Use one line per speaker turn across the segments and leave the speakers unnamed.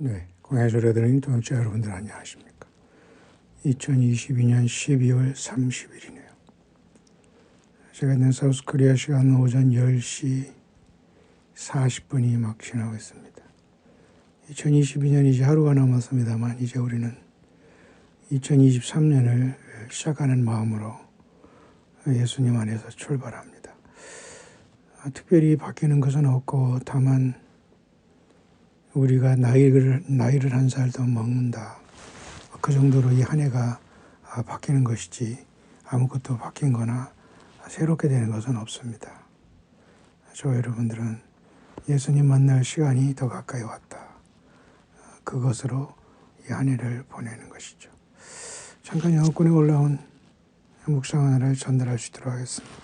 네, 들으니 동역자 여러분들 안녕하십니까? 2022년 12월 30일이네요. 제가 있는 사우스 코리아 시간 오전 10시 40분이 막 지나고 있습니다. 2022년 이제 하루가 남았습니다만 이제 우리는 2023년을 시작하는 마음으로 예수님 안에서 출발합니다. 특별히 바뀌는 것은 없고 다만 우리가 나이를 나이를 한 살 더 먹는다. 그 정도로 이 한 해가 바뀌는 것이지 아무것도 바뀐 거나 새롭게 되는 것은 없습니다. 저 여러분들은 예수님 만날 시간이 더 가까이 왔다. 그것으로 이 한 해를 보내는 것이죠. 잠깐 영어권에 올라온 묵상 하나를 전달할 수 있도록 하겠습니다.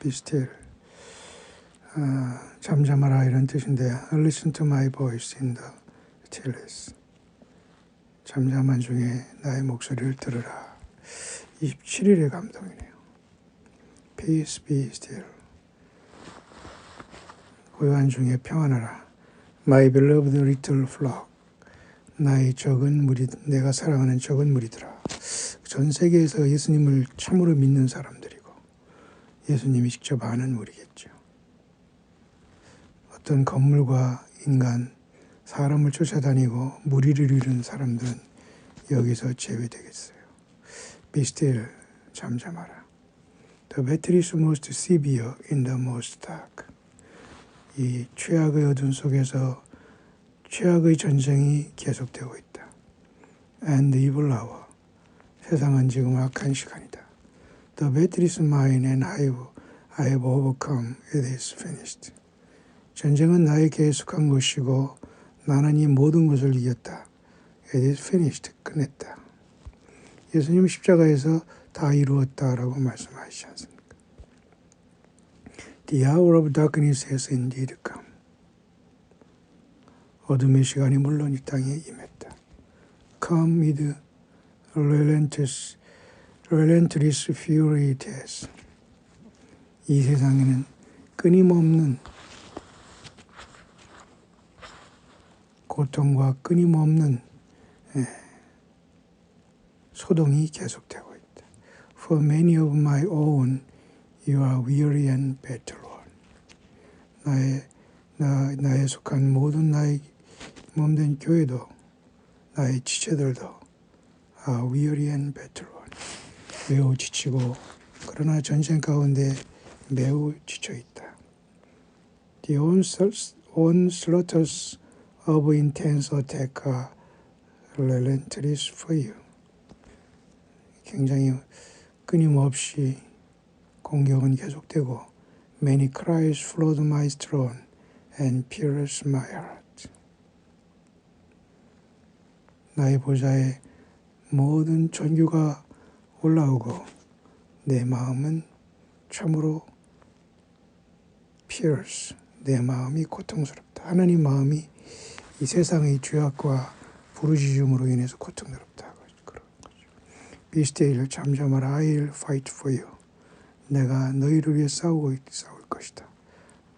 비스틸 어, 잠잠하라 이런 뜻인데 Listen to my voice in the stillness 잠잠한 중에 나의 목소리를 들으라. 27일의 감동이네요. Peace be still. 고요한 중에 평안하라. My beloved little flock. 나의 적은 무리 내가 사랑하는 적은 무리들아. 전 세계에서 예수님을 참으로 믿는 사람들이고 예수님이 직접 아는 무리겠죠. 어떤 건물과 인간, 사람을 쫓아다니고 무리를 이루는 사람들은 여기서 제외되겠어요. Be still, 잠잠하라. The battle is most severe in the most dark. 이 최악의 어둠 속에서 최악의 전쟁이 계속되고 있다. And evil hour. 세상은 지금 악한 시간이다. The battle is mine and I have, I have overcome. It is finished. 전쟁은 나에게 속한 것이고 나는 이 모든 것을 이겼다. It is finished. 끝냈다. 예수님 십자가에서 다 이루었다라고 말씀하시지 않습니까? The hour of darkness has indeed come. 어둠의 시간이 물론 이 땅에 임했다. Come with relentless, relentless fury death. 이 세상에는 끊임없는 고통과 끊임없는 소동이 계속되고 있다. For many of my own, you are weary and battle-worn. 나의 나 나에 속한 모든 나의 몸된 교회도 나의 지체들도 are weary and battle-worn. 매우 지치고 그러나 전쟁 가운데 매우 지쳐 있다. The onslaughts of intense attack are relentless for you. 굉장히 끊임없이 공격은 계속되고 many cries flowed my throne and pierced my heart. 나의 보좌에 모든 전규가 올라오고 내 마음은 참으로 pierce 내 마음이 고통스럽다. 하나님 마음이 이 세상의 죄악과 부르짖음으로 인해서 고통스럽다. 그런 거죠. Still, 잠잠하라. I'll fight for you. 내가 너희를 위해 싸우고 싸울 것이다.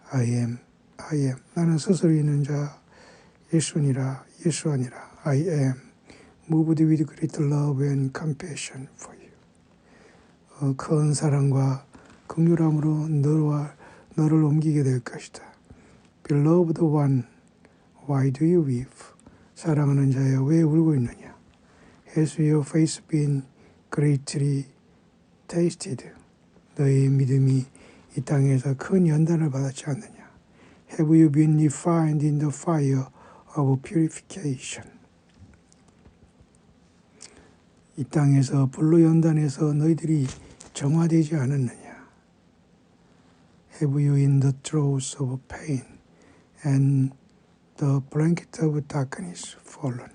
I am, I am. 나는 스스로 있는 자 예수니라, 예수 아니라. I am moved with great love and compassion for you. 어, 큰 사랑과 긍휼함으로 너와 너를 옮기게 될 것이다. Beloved one, why do you weep? 사랑하는 자여 왜 울고 있느냐? Has your face been greatly tasted? 너의 믿음이 이 땅에서 큰 연단을 받았지 않느냐? Have you been refined in the fire of purification? 이 땅에서 불로 연단해서 너희들이 정화되지 않았느냐? Have you in the throes of pain and the blanket of darkness fallen?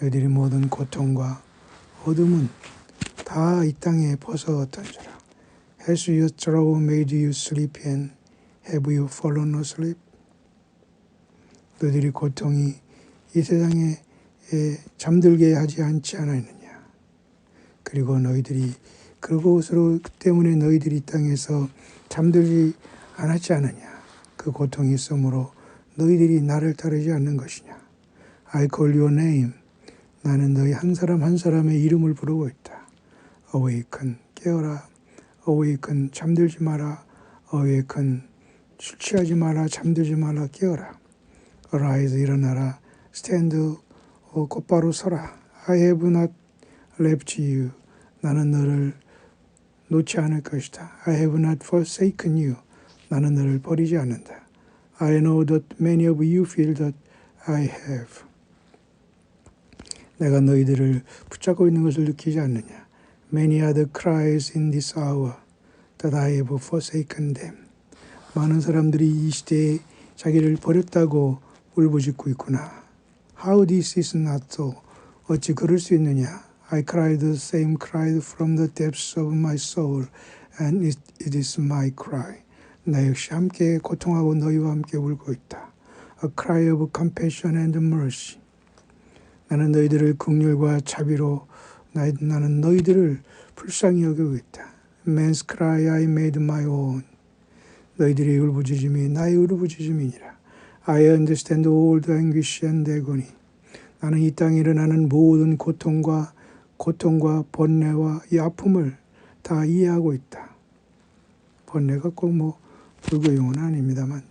너희들이 모든 고통과 어둠은 다 이 땅에 벗어 던져라. Has your sorrow made you sleep and have you fallen asleep? 너희들이 고통이 이 세상에 잠들게 하지 않지 않았느냐. 그리고 너희들이 그것으로 때문에 너희들이 이 땅에서 잠들지 안았지 않느냐? 그 고통이 있으므로 너희들이 나를 따르지 않는 것이냐? I call your name. 나는 너희 한 사람 한 사람의 이름을 부르고 있다. Awaken, 깨어라. Awaken, 잠들지 마라. Awaken, 술 취하지 마라. 잠들지 마라. 깨어라. Arise, 일어나라. Stand, 어, 곧바로 서라. I have not left you. 나는 너를 놓지 않을 것이다. I have not forsaken you. 나는 너를 버리지 않는다. I know that many of you feel that I have. 내가 너희들을 붙잡고 있는 것을 느끼지 않느냐. Many are the cries in this hour that I have forsaken them. 많은 사람들이 이 시대에 자기를 버렸다고 울부짖고 있구나. How this is not so. 어찌 그럴 수 있느냐. I cried the same cry from the depths of my soul, and it, it is my cry. 나 역시 함께 고통하고 너희와 함께 울고 있다. A cry of compassion and mercy. 나는 너희들을 긍휼과 자비로 나, 나는 너희들을 불쌍히 여기고 있다. Man's cry I made my own. 너희들의 울부짖음이 나의 울부짖음이니라. I understand all the anguish and agony. 나는 이 땅에 일어나는 모든 고통과 고통과 번뇌와 이 아픔을 다 이해하고 있다. 번뇌가 꼭뭐 불교용은 아닙니다만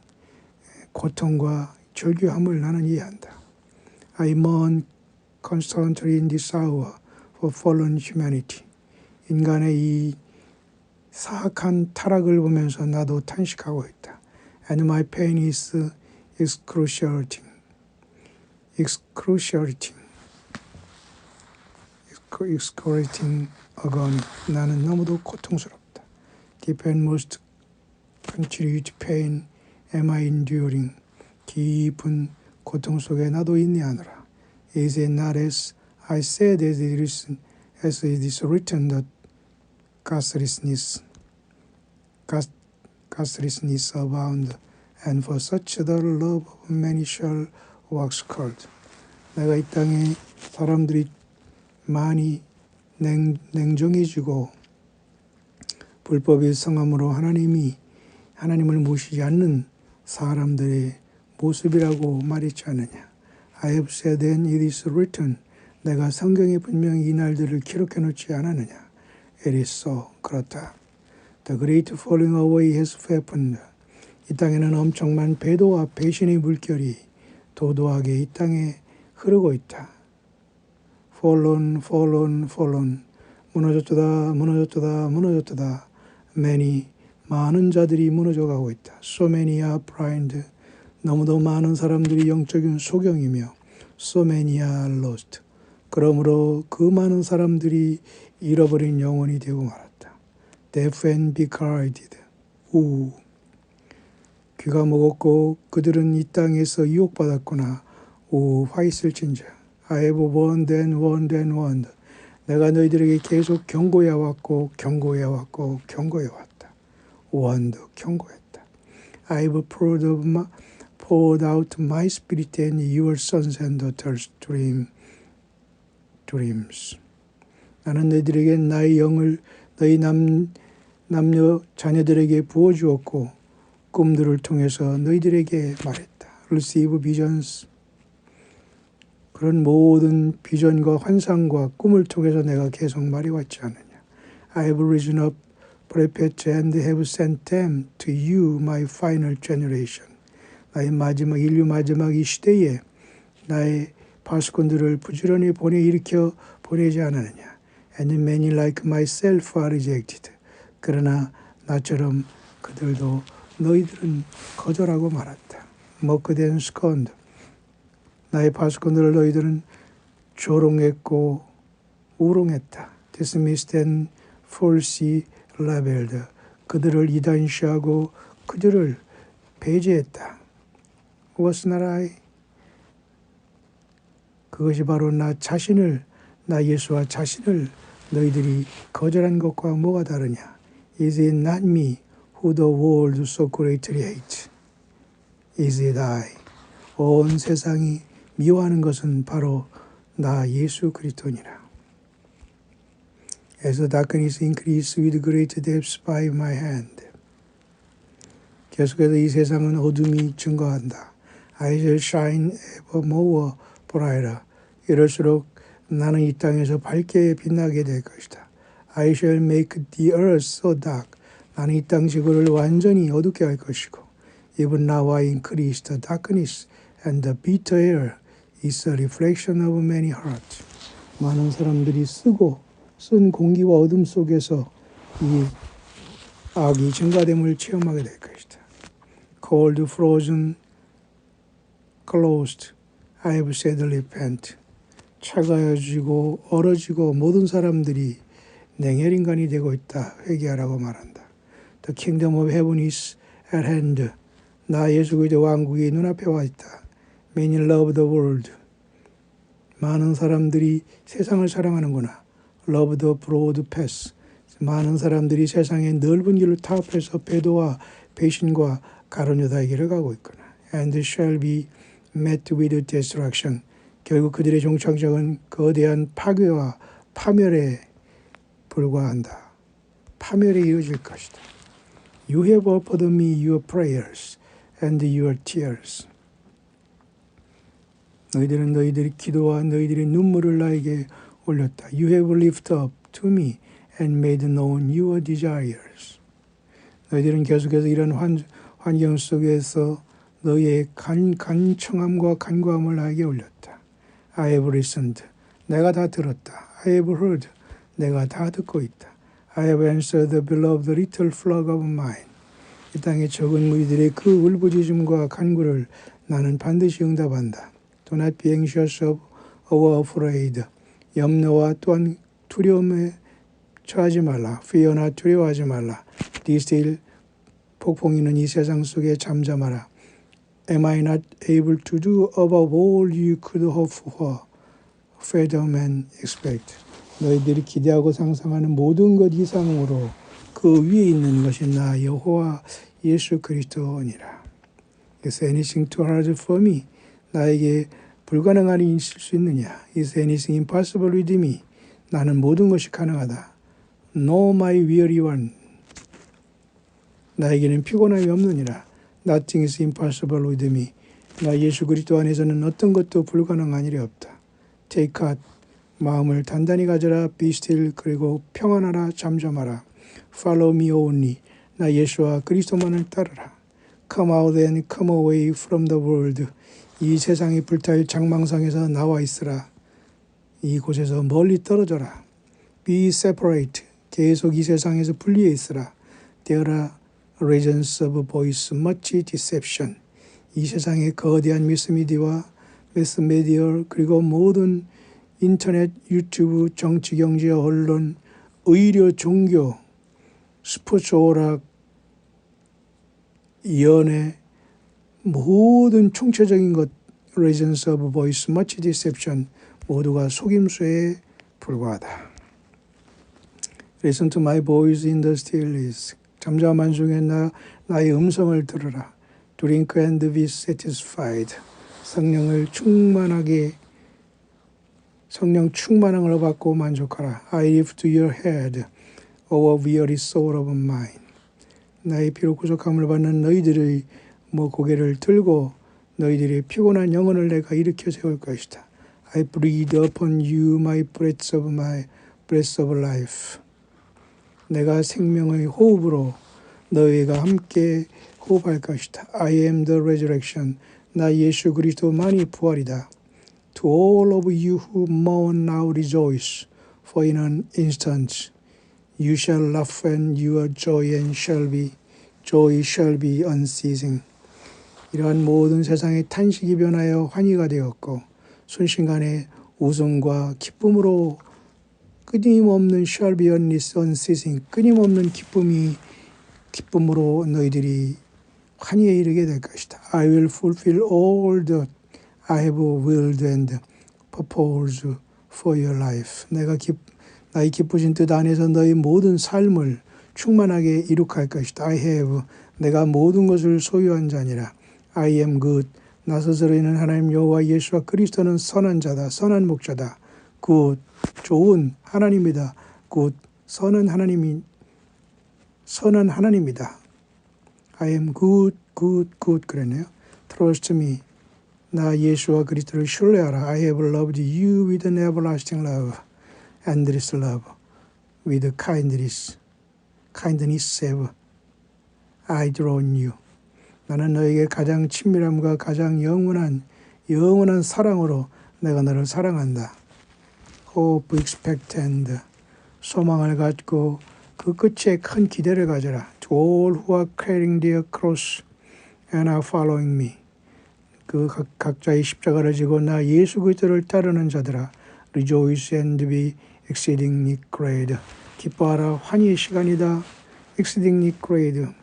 고통과 절규함을 나는 이해한다. I mourn constantly in this hour for fallen humanity. 인간의 이 사악한 타락을 보면서 나도 탄식하고 있다. And my pain is excruciating. excruciating. excruciating agony. 나는 너무도 고통스럽다. Deep and most continued pain am I enduring. 깊은 고통 속에 나도 있냐느라. Is it not as I said as it is, as it is written that cast, castrishness abound, and for such the love of many shall wax cold. 내가 이 땅에 사람들이 많이 냉, 냉정해지고 불법의 성함으로 하나님이 하나님을 모시지 않는 사람들의 모습이라고 말했지 않느냐. I have said and it is written. 내가 성경에 분명히 이 날들을 기록해 놓지 않았느냐. It is so. 그렇다. The great falling away has happened. 이 땅에는 엄청난 배도와 배신의 물결이 도도하게 이 땅에 흐르고 있다. fallen, fallen, fallen. 무너졌다, 무너졌다, 무너졌다. many, 많은 자들이 무너져 가고 있다. so many are blind. 너무도 많은 사람들이 영적인 소경이며 so many are lost. 그러므로 그 많은 사람들이 잃어버린 영혼이 되고 말았다. deaf and becarded. 우. 귀가 먹었고 그들은 이 땅에서 유혹받았구나. 오, 화 있을진저. I have warned and warned and warned. 내가 너희들에게 계속 경고해 왔고 경고해 왔고 경고해 왔다. Warned, 경고했다. I have poured, of my, poured out my spirit and your sons and daughters dream, dreams. 나는 너희들에게 나의 영을 너희 남, 남녀 자녀들에게 부어주었고 꿈들을 통해서 너희들에게 말했다. Receive visions. 그런 모든 비전과 환상과 꿈을 통해서 내가 계속 말해왔지 않느냐. I have risen up, prophet, and have sent them to you, my final generation. 나의 마지막 인류 마지막 이 시대에 나의 파수꾼들을 부지런히 보내 일으켜 보내지 않았느냐. And many like myself are rejected. 그러나 나처럼 그들도 너희들은 거절하고 말았다. 먹그된 스컨드. 나의 파수꾼들을 너희들은 조롱했고 우롱했다. dismissed and falsely labeled. 그들을 이단시하고 그들을 배제했다. Not I? 그것이 바로 나 자신을 나 예수와 자신을 너희들이 거절한 것과 뭐가 다르냐? Is it not me who the world so greatly hates? Is it I? 온 세상이 미워하는 것은 바로 나 예수 그리스도니라. As the darkness increased with great depths by my hand, 계속해서 이 세상은 어둠이 증거한다. I shall shine ever more brighter. 이럴수록 나는 이 땅에서 밝게 빛나게 될 것이다. I shall make the earth so dark. 나는 이 땅 지구를 완전히 어둡게 할 것이고 even now I increase the darkness and the bitter air is a reflection of many hearts. 많은 사람들이 쓰고 쓴 공기와 어둠 속에서 이 악이 증가됨을 체험하게 될 것이다. Cold, frozen, closed, I have sadly pent. 차가워지고 얼어지고 모든 사람들이 냉혈 인간이 되고 있다. 회개하라고 말한다. The kingdom of heaven is at hand. 나 예수 그리스도 왕국이 눈앞에 와 있다. Many love the world. 많은 사람들이 세상을 사랑하는구나. Love the broad path. 많은 사람들이 세상의 넓은 길을 타협해서 배도와 배신과 가론유다의 길을 가고 있구나. And shall be met with destruction. 결국 그들의 종착역은 거대한 파괴와 파멸에 불과한다. 파멸에 이어질 것이다. You have offered me your prayers and your tears. 너희들은 너희들의 기도와 너희들의 눈물을 나에게 올렸다. You have lifted up to me and made known your desires. 너희들은 계속해서 이런 환, 환경 속에서 너희의 간, 간청함과 간구함을 나에게 올렸다. I have listened. 내가 다 들었다. I have heard. 내가 다 듣고 있다. I have answered the beloved little flock of mine. 이 땅의 적은 무리들의 그 울부짖음과 간구를 나는 반드시 응답한다. Do not be anxious or afraid. 염려와 또한 두려움에 처하지 말라. fear나 두려워하지 말라. Still. 폭풍이는 이 세상 속에 잠잠하라. Am I not able to do above all you could hope for, fathom and expect? 너희들이 기대하고 상상하는 모든 것 이상으로 그 위에 있는 것이 나 여호와 예수 그리스도니라. Is anything too hard for me? 나에게 불가능한 일이 있을 수 있느냐? Is anything impossible with me? 나는 모든 것이 가능하다. No, my weary one. 나에게는 피곤함이 없느니라. Nothing is impossible with me. 나 예수 그리스도 안에서는 어떤 것도 불가능한 일이 없다. Take heart. 마음을 단단히 가져라. Be still. 그리고 평안하라. 잠잠하라. Follow me only. 나 예수와 그리스도만을 따르라. Come out and come away from the world. 이 세상이 불타일 장망상에서 나와 있으라. 이곳에서 멀리 떨어져라. Be separate. 계속 이 세상에서 분리해 있으라. There are regions of voice, much deception. 이 세상의 거대한 미스미디와 매스메디어 그리고 모든 인터넷, 유튜브, 정치, 경제, 언론, 의료, 종교, 스포츠, 오락, 연애 모든 총체적인 것 regions of voice, much deception 모두가 속임수에 불과하다. Listen to my voice in the stillness. 잠잠한 중에 나, 나의 음성을 들으라. Drink and be satisfied. 성령을 충만하게 성령 충만함을 받고 만족하라. I lift your head, O weary soul of mine. 나의 피로 구속함을 받는 너희들의 뭐 고개를 들고 너희들의 피곤한 영혼을 내가 일으켜 세울 것이다. I breathe upon you my breath of my breath of life. 내가 생명의 호흡으로 너희가 함께 호흡할 것이다. I am the resurrection. 나 예수 그리스도만이 부활이다. To all of you who mourn now rejoice, for in an instant you shall laugh and your joy and shall be joy shall be unceasing. 이러한 모든 세상의 탄식이 변하여 환희가 되었고 순식간에 웃음과 기쁨으로 끊임없는 shall be unceasing 끊임없는 기쁨이 기쁨으로 너희들이 환희에 이르게 될 것이다. I will fulfill all that I have willed and purposed for your life. 내가 기, 나의 기쁘신 뜻 안에서 너희 모든 삶을 충만하게 이룩할 것이다. I have 내가 모든 것을 소유한 자니라. I am good. 나 스스로는 하나님 여호와 예수와 그리스도는 선한 자다. 선한 목자다. 굿 좋은 하나님이다. 굿 선한 하나님이 선한 하나님이다. I am good, good, good 그랬네요. Trust me. 나 예수와 그리스도를 신뢰하라. I have loved you with an everlasting love, endless love, with kindness, kindness have I drawn you. 나는 너에게 가장 친밀함과 가장 영원한 영원한 사랑으로 내가 너를 사랑한다. Hope, expectant, 소망을 갖고 그 끝에 큰 기대를 가져라. To all who are carrying their cross and are following me. 그 각, 각자의 십자가를 지고 나 예수 그리스도를 따르는 자들아. Rejoice and be exceedingly glad. 기뻐하라. 환희의 시간이다. exceedingly glad.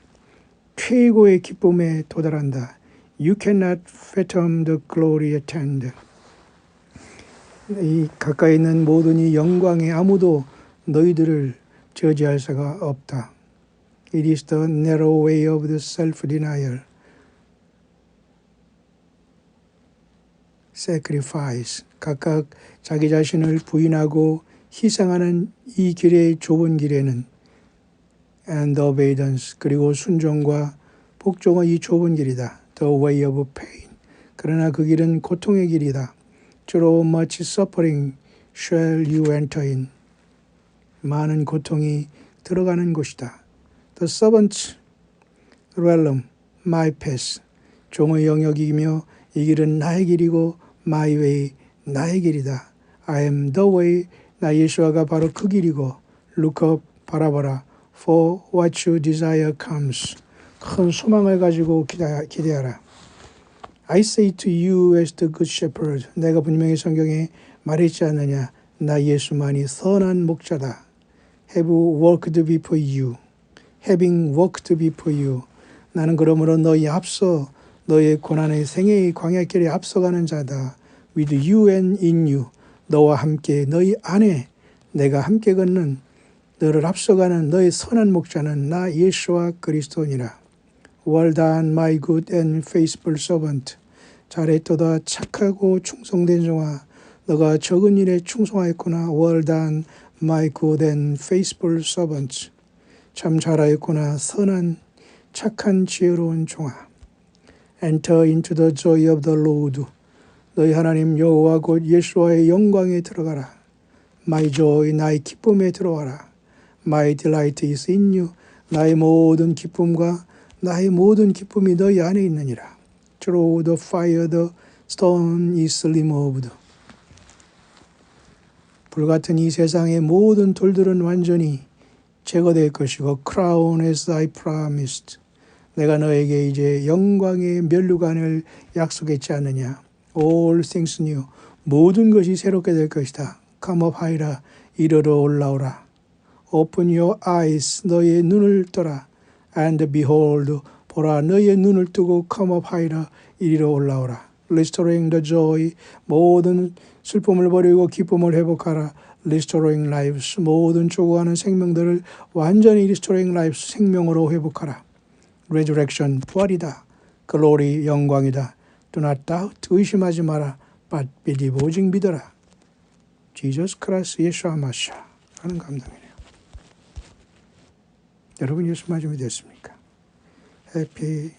최고의 기쁨에 도달한다. You cannot fathom the glory attend. 이 가까이 있는 모든 이 영광에 아무도 너희들을 저지할 수가 없다. It is the narrow way of the self-denial, sacrifice. 각각 자기 자신을 부인하고 희생하는 이 길의 좁은 길에는 and obedience 그리고 순종과 복종의 이 좁은 길이다. The way of pain. 그러나 그 길은 고통의 길이다. Through much suffering shall you enter in. 많은 고통이 들어가는 곳이다. The servant's realm, my path. 종의 영역이며 이 길은 나의 길이고 my way, 나의 길이다. I am the way, 나 예수와가 바로 그 길이고 look up, 바라보라. For what you desire comes. 큰 소망을 가지고 기대, 기대 하라. I say to you as the good shepherd. 내가 분명히 성경에 말했지 않느냐. 나 예수만이 선한 목자다. Have worked before you. Having worked before you. 나는 그러므로 너희 앞서 너의 고난의 생애의 광야길에 앞서가는 자다. With you and in you. 너와 함께 너희 안에 내가 함께 걷는 너를 앞서가는 너의 선한 목자는 나 예수와 그리스도니라. Well done, my good and faithful servant. 잘했도다 착하고 충성된 종아. 너가 적은 일에 충성하였구나. Well done, my good and faithful servant. 참 잘하였구나. 선한 착한 지혜로운 종아. Enter into the joy of the Lord. 너희 하나님 여호와 곧 예수와의 영광에 들어가라. My joy, 나의 기쁨에 들어와라. My delight is in you. 나의 모든 기쁨과 나의 모든 기쁨이 너희 안에 있느니라. Through the fire the stone is removed. 불같은 이 세상의 모든 돌들은 완전히 제거될 것이고 crown as I promised. 내가 너에게 이제 영광의 면류관을 약속했지 않느냐. All things new. 모든 것이 새롭게 될 것이다. Come up higher. 이르러 올라오라. Open your eyes. 너의 눈을 떠라. And behold. 보라. 너의 눈을 뜨고 come up higher. 이리로 올라오라. Restoring the joy. 모든 슬픔을 버리고 기쁨을 회복하라. Restoring lives. 모든 죽어가는 생명들을 완전히 Restoring lives. 생명으로 회복하라. Resurrection. 부활이다. Glory. 영광이다. Do not doubt. 의심하지 마라. But believe. 오직 믿어라. Jesus Christ. 예수 아마샤. 하는 감동이네요. 여러분 예수 맞으면 됐습니까? Happy